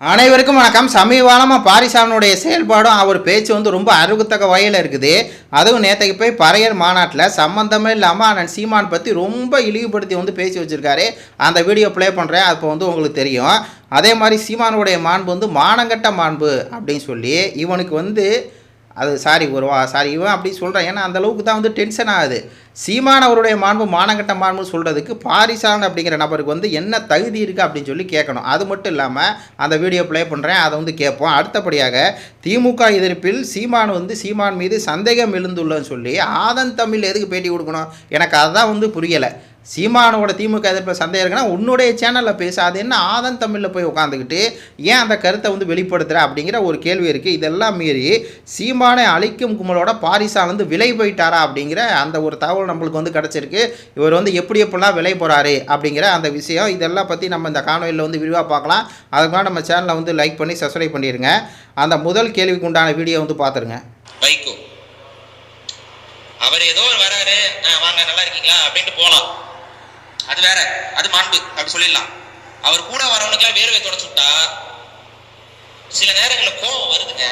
அனைவருக்கும் வணக்கம். சமீபகாலமாக பாரிசாமனுடைய செயல்பாடும் அவர் பேச்சு வந்து ரொம்ப அருகுத்தக்க வகையில் இருக்குது. அதுவும் நேற்றுக்கு போய் பறையர் மாநாட்டில் சம்மந்தமே இல்லாமல் அண்ணன் சீமான் பற்றி ரொம்ப இழிவுபடுத்தி வந்து பேசி வச்சுருக்காரு. அந்த வீடியோ ப்ளே பண்ணுறேன் அப்போ வந்து உங்களுக்கு தெரியும். அதே மாதிரி சீமானுடைய மாண்பு வந்து மானங்கட்ட மாண்பு அப்படின்னு சொல்லி இவனுக்கு வந்து அது சாரி ஒரு சாரி இவன் அப்படி சொல்கிறான் ஏன்னா அந்தளவுக்கு தான் வந்து டென்ஷன் ஆகுது. சீமான் அவருடைய மாண்பு மானகட்ட மாண்பு சொல்கிறதுக்கு பாரிசான் அப்படிங்கிற நபருக்கு வந்து என்ன தகுதி இருக்குது அப்படின்னு சொல்லி கேட்கணும். அது மட்டும் இல்லாமல் அந்த வீடியோ ப்ளே பண்ணுறேன் அதை வந்து கேட்போம். அடுத்தபடியாக திமுக எதிர்ப்பில் சீமான் வந்து சீமான் மீது சந்தேகம் எழுந்துள்ளன்னு சொல்லி ஆதன் தமிழ் எதுக்கு பேட்டி கொடுக்கணும்? எனக்கு அதுதான் வந்து புரியலை. சீமானோட திமுக எதிர்ப்பில் சந்தேகம் இருக்குன்னா உன்னுடைய சேனலில் பேச அது என்ன ஆதன் தமிழில் போய் உட்காந்துக்கிட்டு ஏன் அந்த கருத்தை வந்து வெளிப்படுத்துகிற அப்படிங்கிற ஒரு கேள்வி இருக்குது இதெல்லாம் மீறி சீமானை அழிக்கும் கும்பலோட பாரிசா வந்து விலை போயிட்டாரா அப்படிங்கிற அந்த ஒரு தகவல் நம்மளுக்கு வந்து கிடச்சிருக்கு. இவர் வந்து எப்படி எப்படிலாம் விலை போகிறாரு அப்படிங்கிற அந்த விஷயம் இதெல்லாம் பற்றி நம்ம இந்த காணொலியில் வந்து விரிவாக பார்க்கலாம். அதுக்காக நம்ம சேனலை வந்து லைக் பண்ணி சப்ஸ்கிரைப் பண்ணிடுங்க அந்த முதல் கேள்விக்கு உண்டான வீடியோ வந்து பார்த்துருங்க. வைகோ. அவர் ஏதோ ஒரு வராரு. "ஆ, வாங்க நல்லா இருக்கீங்களா? அப்படின்ட்டு போகலாம் அது வேற அது மாண்பு அப்படி சொல்லிடலாம். அவர் கூட வரவனுக்குலாம் வேர்வை தொடச்சு விட்டா சில நேரங்களில் கோபம் வருதுங்க.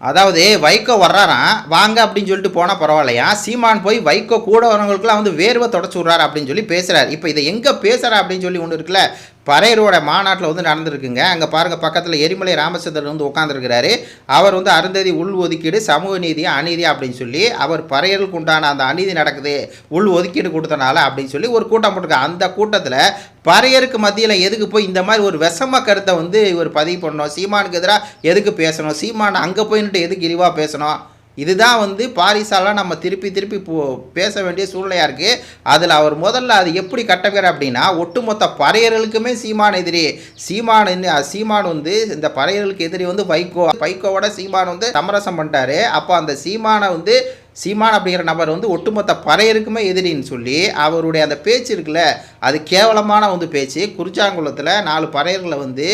அதாவது வைகோ வர்றாராம் வாங்க அப்படின்னு சொல்லிட்டு போனால் பரவாயில்லையா? சீமான் போய் வைகோ கூட வரவங்களுக்குலாம் வந்து வேர்வை தொடச்சு விட்றாரு அப்படின்னு சொல்லி பேசுகிறார் இப்போ இதை எங்கே பேசுகிறா அப்படின்னு சொல்லி ஒன்று இருக்குல்ல? பறையரோட மாநாட்டில் வந்து நடந்திருக்குங்க. அங்கே பாருங்கள் பக்கத்தில் எரிமலை ராமச்சந்திரன் வந்து உட்காந்துருக்கிறாரு அவர் வந்து அருந்ததி உள் ஒதுக்கீடு சமூக நீதி அநீதி அப்படின்னு சொல்லி அவர் பறையருக்கு உண்டான அந்த அநீதி நடக்குது உள் ஒதுக்கீடு கொடுத்தனால அப்படின்னு சொல்லி ஒரு கூட்டம் போட்டிருக்காங்க. அந்த கூட்டத்தில் பறையருக்கு மத்தியில் எதுக்கு போய் இந்த மாதிரி ஒரு விஷம கருத்தை வந்து இவர் பதிவு பண்ணணும்? சீமானுக்கு எதிராக எதுக்கு பேசணும்? சீமான் அங்கே போயின்ட்டு எதுக்கு இழிவாக பேசணும்? இதுதான் வந்து பாரிசாலாம் நம்ம திருப்பி திருப்பி போ பேச வேண்டிய சூழ்நிலையாக இருக்குது அதில் அவர் முதல்ல அது எப்படி கட்டப்பேர் அப்படின்னா ஒட்டுமொத்த பறையர்களுக்குமே சீமான் எதிரி. சீமான் சீமான் வந்து இந்த பறையர்களுக்கு எதிரி வந்து வைகோ வைகோவோட சீமான் வந்து சமரசம் பண்ணிட்டாரு. அப்போ அந்த சீமானை வந்து சீமான் அப்படிங்கிற நபர் வந்து ஒட்டுமொத்த பறையருக்குமே எதிரின்னு சொல்லி அவருடைய அந்த பேச்சு இருக்குல்ல அது கேவலமான வந்து பேச்சு. குறிச்சாங்குளத்தில் நாலு பறையர்களை வந்து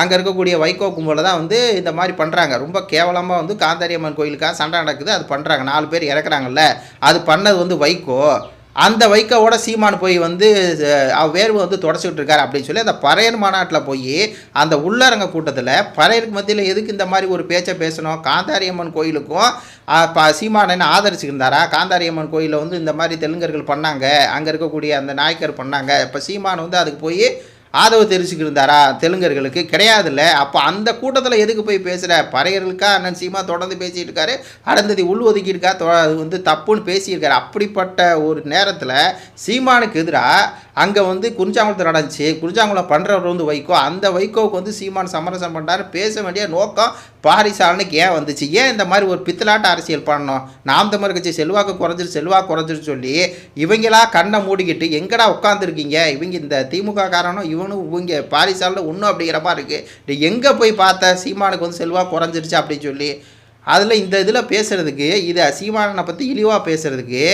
அங்கே இருக்கக்கூடிய வைகோ கும்பலில் தான் வந்து இந்த மாதிரி பண்ணுறாங்க ரொம்ப கேவலமாக வந்து காந்தாரியம்மன் கோயிலுக்காக சண்டை நடக்குது அது பண்ணுறாங்க நாலு பேர் இறக்குறாங்கல்ல அது பண்ணது வந்து வைகோ. அந்த வைக்கோவோட சீமான் போய் வந்து அவ வேர்வை வந்து தொடச்சிக்கிட்டு இருக்காரு அப்படின்னு சொல்லி அந்த பறையர் மாநாட்டில் போய் அந்த உள்ளரங்க கூட்டத்தில் பறையருக்கு மத்தியில் எதுக்கு இந்த மாதிரி ஒரு பேச்சை பேசணும்? காந்தாரியம்மன் கோயிலுக்கும் ப சீமானன் ஆதரிச்சுருந்தாரா காந்தாரியம்மன் கோயிலில் வந்து இந்த மாதிரி தெலுங்கர்கள் பண்ணாங்க அங்கே இருக்கக்கூடிய அந்த நாயக்கர் பண்ணாங்க. இப்போ சீமான் வந்து அதுக்கு போய் ஆதரவு தெரிவிச்சுக்கிருந்தாரா தெலுங்கர்களுக்கு கிடையாதுல்ல. அப்போ அந்த கூட்டத்தில் எதுக்கு போய் பேசுகிற பறையர்களுக்கா? அண்ணன் சீமா தொடர்ந்து பேசிகிட்டு இருக்காரு அடந்ததி உள் ஒதுக்கியிருக்கா? தொ- அது வந்து தப்புன்னு பேசியிருக்காரு. அப்படிப்பட்ட ஒரு நேரத்தில் சீமானுக்கு எதிராக அங்கே வந்து குறிஞ்சாங்குளத்தில் நடந்துச்சு. குறிஞ்சாங்குளம் பண்ணுறவர் வந்து வைகோ. அந்த வைகோவுக்கு வந்து சீமான் சமரசம் பண்ணுறாரு பேச வேண்டிய நோக்கம் பாரிசாலனுக்கு ஏன் வந்துச்சு? ஏன் இந்த மாதிரி ஒரு பித்தலாட்ட அரசியல் பண்ணணும்? நாம் தமிழ் கட்சி செல்வாக்கு குறைஞ்சிரு செல்வாக்கு குறைஞ்சிரு சொல்லி இவங்களா கண்ணை மூடிக்கிட்டு எங்கடா உட்காந்துருக்கீங்க இவங்க இந்த திமுக காரணம் காரனும் இவனும் இங்கே பாரிசாலில் ஒன்றும் அப்படிங்கிற மாதிரி இருக்குது எங்கே போய் பார்த்த சீமானுக்கு வந்து செல்வாக்கு குறைஞ்சிருச்சு அப்படின்னு சொல்லி அதில் இந்த இதில் பேசுகிறதுக்கு இதை சீமானனை பற்றி இழிவாக பேசுகிறதுக்கு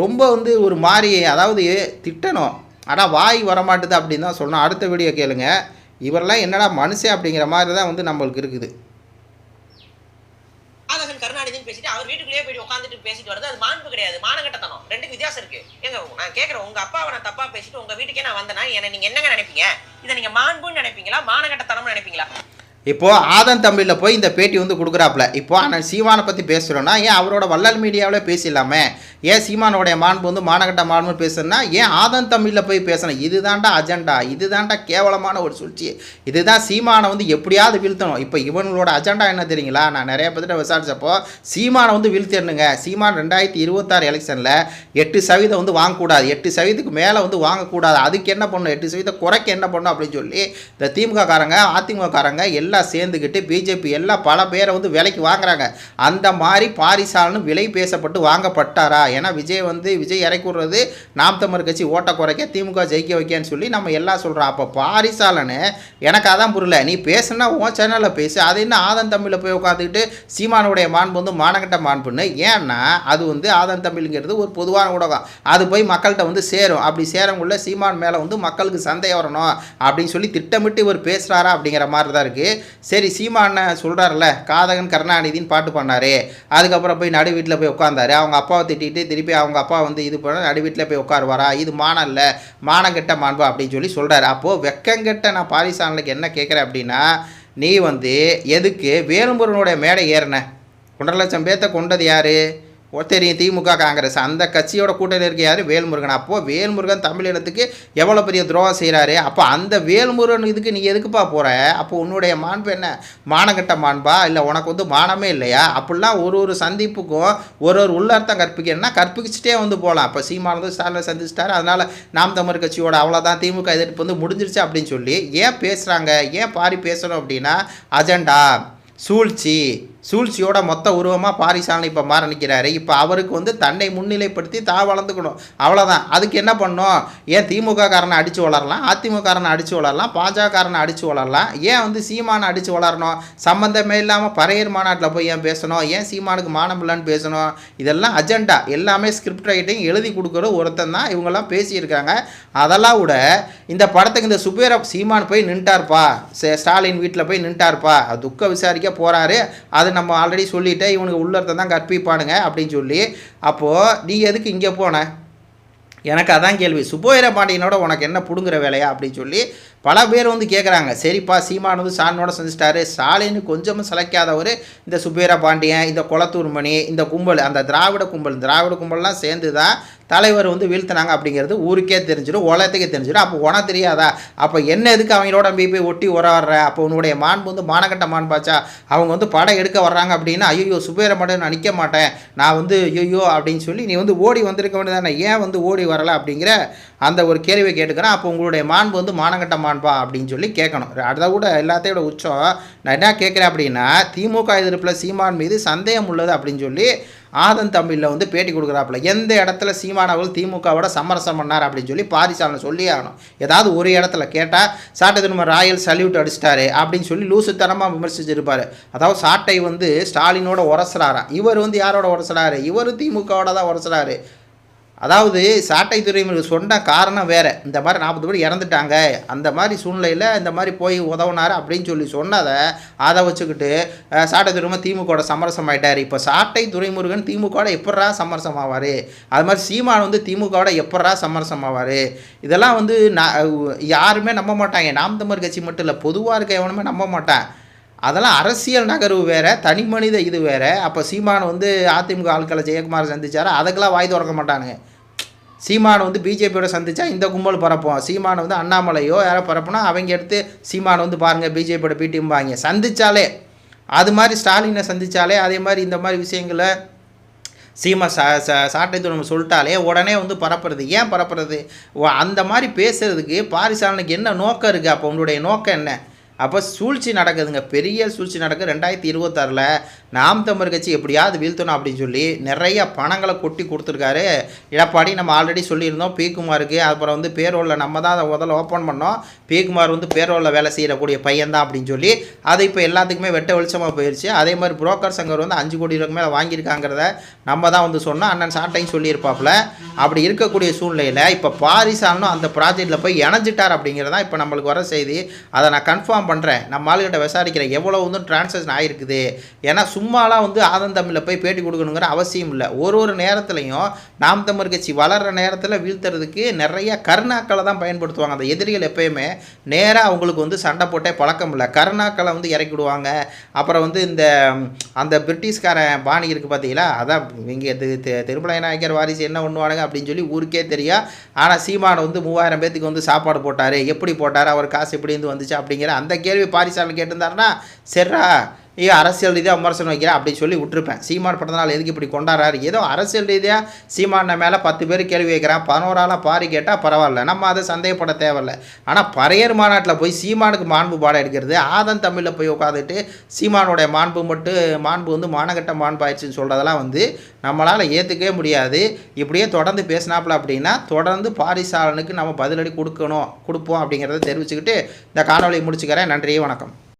ரொம்ப வந்து ஒரு மாதிரி அதாவது திட்டணும். ஆனால் வாய் வரமாட்டுது அப்படின்னு தான் சொல்லணும். அடுத்த வீடியோ கேளுங்க. இவரெல்லாம் என்னடா மனுஷன் அப்படிங்கிற மாதிரி தான் வந்து நம்மளுக்கு இருக்குது. கருணாநிதி கருணாநிதினு பேசிட்டு அவர் வீட்டுக்குள்ளேயே போய் உட்காந்துட்டு பேசிட்டு வருது அது மாண்பு கிடையாது. மானகட்டத்தனம் ரெண்டுக்கு வித்தியாசம் இருக்கு. எங்க நான் கேட்கறேன் உங்க அப்பாவை நான் தப்பா பேசிட்டு உங்க வீட்டுக்கே நான் வந்தேன்னா என்ன நீங்க என்னங்க நினைப்பீங்க? இதை நீங்க மாண்புன்னு நினைப்பீங்களா? மானகட்டத்தனம்னு நினைப்பீங்களா? இப்போது ஆதன் தமிழில் போய் இந்த பேட்டி வந்து கொடுக்குறாப்புல இப்போ ஆனால் சீமானை பற்றி பேசுகிறோன்னா ஏன் அவரோட வள்ளல் மீடியாவில் பேசிடலாமே? ஏன் சீமானோடைய மாண்பு வந்து மானகட்ட மாண்பு பேசுனா ஏன் ஆதன் தமிழில் போய் பேசணும் இதுதான்டா அஜெண்டா இதுதான்டா கேவலமான ஒரு சூழ்ச்சி. இதுதான் சீமானை வந்து எப்படியாவது வீழ்த்தணும். இப்போ இவங்களோட அஜெண்டா என்ன தெரியுங்களா? நான் நிறைய பேர்கிட்ட விசாரித்தப்போ சீமானை வந்து வீழ்த்திடணுங்க. சீமான் ரெண்டாயிரத்தி இருபத்தாறு எலெக்ஷனில் எட்டு சதவீதம் வந்து வாங்கக்கூடாது. எட்டு சதவீதத்துக்கு மேலே வந்து வாங்கக்கூடாது. அதுக்கு என்ன பண்ணணும்? எட்டு சதவீதம் குறைக்க என்ன பண்ணணும் அப்படின்னு சொல்லி இந்த திமுக காரங்க அதிமுக காரங்க எல்லாம் சேர்ந்துக்கிட்டு பிஜேபி எல்லாம் பல பேரை வந்து விலைக்கு வாங்குறாங்க. அந்த மாதிரி பாரிசாலனும் விலை பேசப்பட்டு வாங்கப்பட்டாரா? ஏன்னா விஜய் வந்து விஜய் இறக்கிடுறது நாம் தமிழர் கட்சி ஓட்ட குறைக்க திமுக ஜெயிக்க வைக்கன்னு சொல்லி நம்ம எல்லாம் சொல்கிறோம் அப்போ பாரிசாலனு எனக்கு அதான் புரியல. நீ பேசுனா உன் சேனலில் பேசு. அது என்ன ஆதன் தமிழில் போய் உட்காந்துக்கிட்டு சீமானுடைய மாண்பு வந்து மானகட்ட மாண்புன்னு? ஏன்னா அது வந்து ஆதன் தமிழ்ங்கிறது ஒரு பொதுவான ஊடகம். அது போய் மக்கள்கிட்ட வந்து சேரும். அப்படி சேரங்குள்ள சீமான் மேலே வந்து மக்களுக்கு சந்தேகம் வரணும் அப்படின்னு சொல்லி திட்டமிட்டு இவர் பேசுகிறாரா அப்படிங்கிற மாதிரி தான் இருக்குது சரி சீமான சொல்கிறார்ல காதகன் கருணாநிதின்னு பாட்டு பண்ணாரு அதுக்கப்புறம் போய் நடு வீட்டில் போய் உட்காந்தாரு அவங்க அப்பாவை திட்டிட்டு திருப்பி அவங்க அப்பா வந்து இது பண்ண நடு வீட்டில் போய் உட்காருவாரா? இது மானம் இல்லை மானங்கெட்ட மாண்பு அப்படின்னு சொல்லி சொல்கிறாரு அப்போது வெக்கங்கெட்ட நான் பாரிசானலுக்கு என்ன கேட்குறேன் அப்படின்னா நீ வந்து எதுக்கு வேலும்புரனுடைய மேடை ஏறின? ஒன்றரை லட்சம் பேர்த்த கொண்டது யாரு? தெரியும் திமுக காங்கிரஸ். அந்த கட்சியோட கூட்டணி இருக்க யார்? வேல்முருகன். அப்போது வேல்முருகன் தமிழினத்துக்கு எவ்வளோ பெரிய துரோகம் செய்கிறாரு அப்போ அந்த வேல்முருகன் இதுக்கு நீ எதுக்குப்பா போகிற அப்போ உன்னுடைய மாண்பு என்ன? மானகட்ட மாண்பா? இல்லை உனக்கு வந்து மானமே இல்லையா? அப்படிலாம் ஒரு ஒரு சந்திப்புக்கும் ஒரு ஒரு உள்ளர்த்தம் கற்பிக்கணும்னா கற்பிச்சுட்டே வந்து போகலாம் அப்போ சீமான் வந்து ஸ்டாலின் சந்திச்சிட்டாரு. அதனால் நாம் தமிழ் கட்சியோட அவ்வளோதான் திமுக எதிர்ப்பு வந்து முடிஞ்சிருச்சு அப்படின்னு சொல்லி ஏன் பேசுகிறாங்க ஏன் பாரி பேசணும் அப்படின்னா அஜெண்டா சூழ்ச்சி சூழ்ச்சியோட மொத்த உருவமாக பாரிசாலன் இப்போ மாற நிற்கிறாரு இப்போ அவருக்கு வந்து தன்னை முன்னிலைப்படுத்தி தா வளர்ந்துக்கணும். அவ்வளோதான் அதுக்கு என்ன பண்ணணும்? ஏன் திமுக காரனை அடித்து வளரலாம்? அதிமுக காரனை அடித்து வளரலாம்? பாஜக காரனை அடித்து வளரலாம்? ஏன் வந்து சீமானை அடித்து வளரணும்? சம்மந்தமே இல்லாமல் பறையர் மாநாட்டில் போய் ஏன் பேசணும்? ஏன் சீமானுக்கு மானம் இல்லைன்னு பேசணும்? இதெல்லாம் அஜெண்டா. எல்லாமே ஸ்கிரிப்ட் ரைட்டிங் எழுதி கொடுக்குற ஒருத்தன் தான். இவங்கெல்லாம் பேசியிருக்காங்க. அதெல்லாம் விட இந்த படத்துக்கு இந்த சுபேர சீமான் போய் நின்ட்டார்ப்பா. சே- ஸ்டாலின் வீட்டில் போய் நின்ட்டார்ப்பா. துக்க விசாரிக்க போகிறாரு அது நம்ம ஆல்ரெடி சொல்லிவிட்டு இவனுக்கு உள்ளத்தை தான் கற்பிப்பானுங்க அப்படின்னு சொல்லி அப்போது நீ எதுக்கு இங்கே போன? எனக்கு அதான் கேள்வி. சுபோயிர பாண்டியனோட உனக்கு என்ன பிடுங்குற வேலையா? அப்படின்னு சொல்லி பல பேர் வந்து கேட்குறாங்க சரிப்பா சீமான் வந்து சாணனோட செஞ்சுட்டாரு ஸ்டாலின் கொஞ்சமும் சிலைக்காதவர். இந்த சுப்பேர பாண்டியன் இந்த குளத்தூர் மணி இந்த கும்பல் அந்த திராவிட கும்பல் திராவிட கும்பல்லாம் சேர்ந்து தான் தலைவர் வந்து வீழ்த்தினாங்க அப்படிங்கிறது ஊருக்கே தெரிஞ்சிடும் உலகத்துக்கே தெரிஞ்சிடும் அப்போ உனக்கு தெரியாதா? அப்போ என்ன எதுக்கு அவங்களோட போய் போய் ஒட்டி உறவற அப்போ உன்னுடைய மாண்பு வந்து மானக்கட்ட மாண்பாச்சா? அவங்க வந்து படம் எடுக்க வர்றாங்க அப்படின்னா ஐயோ சுபேர மாட்டேன் நான் நிற்க மாட்டேன். நான் வந்து ஐயோ அப்படின்னு சொல்லி நீ வந்து ஓடி வந்திருக்க வேண்டியதானே ஏன் வந்து ஓடி வரலை அப்படிங்கிற அந்த ஒரு கேள்வியை கேட்டுக்கிறேன். அப்போ உங்களுடைய மாண்பு வந்து மானங்கட்ட மாண்பா அப்படின்னு சொல்லி கேட்கணும். அடுத்த கூட எல்லாத்தையும் உச்சம் நான் என்ன கேட்குறேன் அப்படின்னா திமுக எதிர்ப்பில் சீமான் மீது சந்தேகம் உள்ளது அப்படின்னு சொல்லி ஆதன் தமிழில் வந்து பேட்டி கொடுக்குறாப்புல. எந்த இடத்துல சீமான் அவர்கள் திமுகவோட சமரசம் பண்ணார் அப்படின்னு சொல்லி பாரிசாலனை சொல்லி ஆகணும். ஏதாவது ஒரு இடத்துல கேட்டால் சாட்டை திரும்ப ராயல் சல்யூட் அடிச்சிட்டாரு அப்படின்னு சொல்லி லூசுத்தனமாக விமர்சிச்சிருப்பார். அதாவது சாட்டை வந்து ஸ்டாலினோட உரசுறாராம் இவர் வந்து யாரோட உரசுறாரு? இவர் திமுகவோட தான் உரசுறாரு. அதாவது சாட்டை துறைமுக சொன்ன காரணம் வேறு. இந்த மாதிரி நாற்பது பேர் இறந்துட்டாங்க. அந்த மாதிரி சூழ்நிலையில் இந்த மாதிரி போய் உதவுனார் அப்படின்னு சொல்லி சொன்னதை அதை வச்சுக்கிட்டு சாட்டை துறைமுக திமுகவோட சமரசம் ஆகிட்டார் இப்போ சாட்டை துறைமுருகன் திமுகவோட எப்படா சமரசம் ஆவார்? அது மாதிரி சீமான் வந்து திமுகவோட எப்படா சமரசம் ஆவார்? இதெல்லாம் வந்து நான் யாருமே நம்ப மாட்டாங்க. நாம் தமிழ் கட்சி மட்டும் இல்லை பொதுவாக இருக்க எவனுமே நம்ப மாட்டான். அதெல்லாம் அரசியல் நகர்வு வேறு தனி மனித இது வேறு. அப்போ சீமான் வந்து அதிமுக ஆட்களை ஜெயக்குமார் சந்திச்சாரு? அதுக்கெல்லாம் வாய் திறக்க மாட்டானுங்க. சீமான் வந்து பிஜேபியோட சந்தித்தா இந்த கும்பல் பரப்போம் சீமான் வந்து அண்ணாமலையோ யாரோ பரப்புனா அவங்க எடுத்து சீமான் வந்து பாருங்கள் பிஜேபியோட பிடிம்பாங்க சந்தித்தாலே அது மாதிரி ஸ்டாலினை சந்தித்தாலே அதே மாதிரி இந்த மாதிரி விஷயங்களை சீமா சா சா சாட்டை துணம் சொல்லிட்டாலே உடனே வந்து பரப்புறது. ஏன் பரப்புறது? அந்த மாதிரி பேசுறதுக்கு பாரிசாலனுக்கு என்ன நோக்கம் இருக்குது அப்போ உன்னுடைய நோக்கம் என்ன? அப்போ சூழ்ச்சி நடக்குதுங்க. பெரிய சூழ்ச்சி நடக்குது ரெண்டாயிரத்தி இருபத்தாறில் நாம் தமிழர் கட்சி எப்படியாவது வீழ்த்தணும் அப்படின்னு சொல்லி நிறைய பணங்களை கொட்டி கொடுத்துருக்காரு. எடப்பாடி நம்ம ஆல்ரெடி சொல்லியிருந்தோம். பிகுமாருக்கு அப்புறம் வந்து பேரோலில் நம்ம தான் அதை முதல்ல ஓப்பன் பண்ணோம். பிகுமார் வந்து பேரோலில் வேலை செய்யக்கூடிய பையன்தான் அப்படின்னு சொல்லி அது இப்போ எல்லாத்துக்குமே வெட்ட வெளிச்சமாக போயிடுச்சு அதே மாதிரி புரோக்கர் சங்கர் வந்து அஞ்சு கோடி ரூபாய்க்கு மேலே வாங்கியிருக்காங்கிறத நம்ம தான் வந்து சொன்னோம். அண்ணன் சாட்டையும் சொல்லியிருப்பாப்புல. அப்படி இருக்கக்கூடிய சூழ்நிலையில் இப்போ பாரிசாலனும் அந்த ப்ராஜெக்டில் போய் இணைஞ்சிட்டார் அப்படிங்கிறதான் இப்போ நம்மளுக்கு வர செய்தி. அதை நான் கன்ஃபார்ம் பண்ணுறேன் நம்ம ஆளுகிட்ட விசாரிக்கிறேன் எவ்வளோ வந்து டிரான்சாக்ஷன் ஆகிருக்குது ஏன்னா சும்மாலாம் வந்து ஆதன் தமிழில் போய் பேட்டி கொடுக்கணுங்கிற அவசியம் இல்லை. ஒரு ஒரு நேரத்துலையும் நாம் தமிழ் கட்சி வளர்கிற நேரத்தில் வீழ்த்துறதுக்கு நிறைய கருணாக்களை தான் பயன்படுத்துவாங்க. அந்த எதிரிகள் எப்பயுமே நேராக அவங்களுக்கு வந்து சண்டை போட்டே பழக்கம் இல்லை. கருணாக்களை வந்து இறக்கி விடுவாங்க. அப்புறம் வந்து இந்த அந்த பிரிட்டிஷ்காரன் பாணி இருக்குது பார்த்தீங்களா அதான் இங்கே திருமலை நாயக்கர் வாரிசு என்ன பண்ணுவானுங்க அப்படின்னு சொல்லி ஊருக்கே தெரியும் ஆனால் சீமான் வந்து மூவாயிரம் பேத்துக்கு வந்து சாப்பாடு போட்டார். எப்படி போட்டார்? அவர் காசு எப்படி இருந்து வந்துச்சு? அப்படிங்கிற அந்த கேள்வி பாரிசாலன் கேட்டிருந்தாருன்னா சரிடா ஐயோ அரசியல் ரீதியாக விமர்சனம் வைக்கிறேன் அப்படின்னு சொல்லி விட்டுருப்பேன். சீமான் பிறந்தநாள் எதுக்கு இப்படி கொண்டாடுறாரு? ஏதோ அரசியல் ரீதியாக சீமான மேலே பத்து பேர் கேள்வி வைக்கிறான். பதினோராளாக பாரி கேட்டால் பரவாயில்ல. நம்ம அதை சந்தேகப்பட தேவையில்ல. ஆனால் பறையர் மாநாட்டில் போய் சீமானுக்கு மாண்பு பாடம் எடுக்கிறது ஆதன் தமிழில் போய் உட்காந்துட்டு சீமானுடைய மாண்பு மட்டும் மாண்பு வந்து மானகட்ட மாண்பு ஆயிடுச்சுன்னு சொல்கிறதெல்லாம் வந்து நம்மளால் ஏற்றுக்கவே முடியாது. இப்படியே தொடர்ந்து பேசினாப்புல அப்படின்னா தொடர்ந்து பாரிசாலனுக்கு நம்ம பதிலடி கொடுக்கணும் கொடுப்போம் அப்படிங்கிறத தெரிவிச்சுக்கிட்டு இந்த காணொலியை முடிச்சுக்கிறேன். நன்றி வணக்கம்.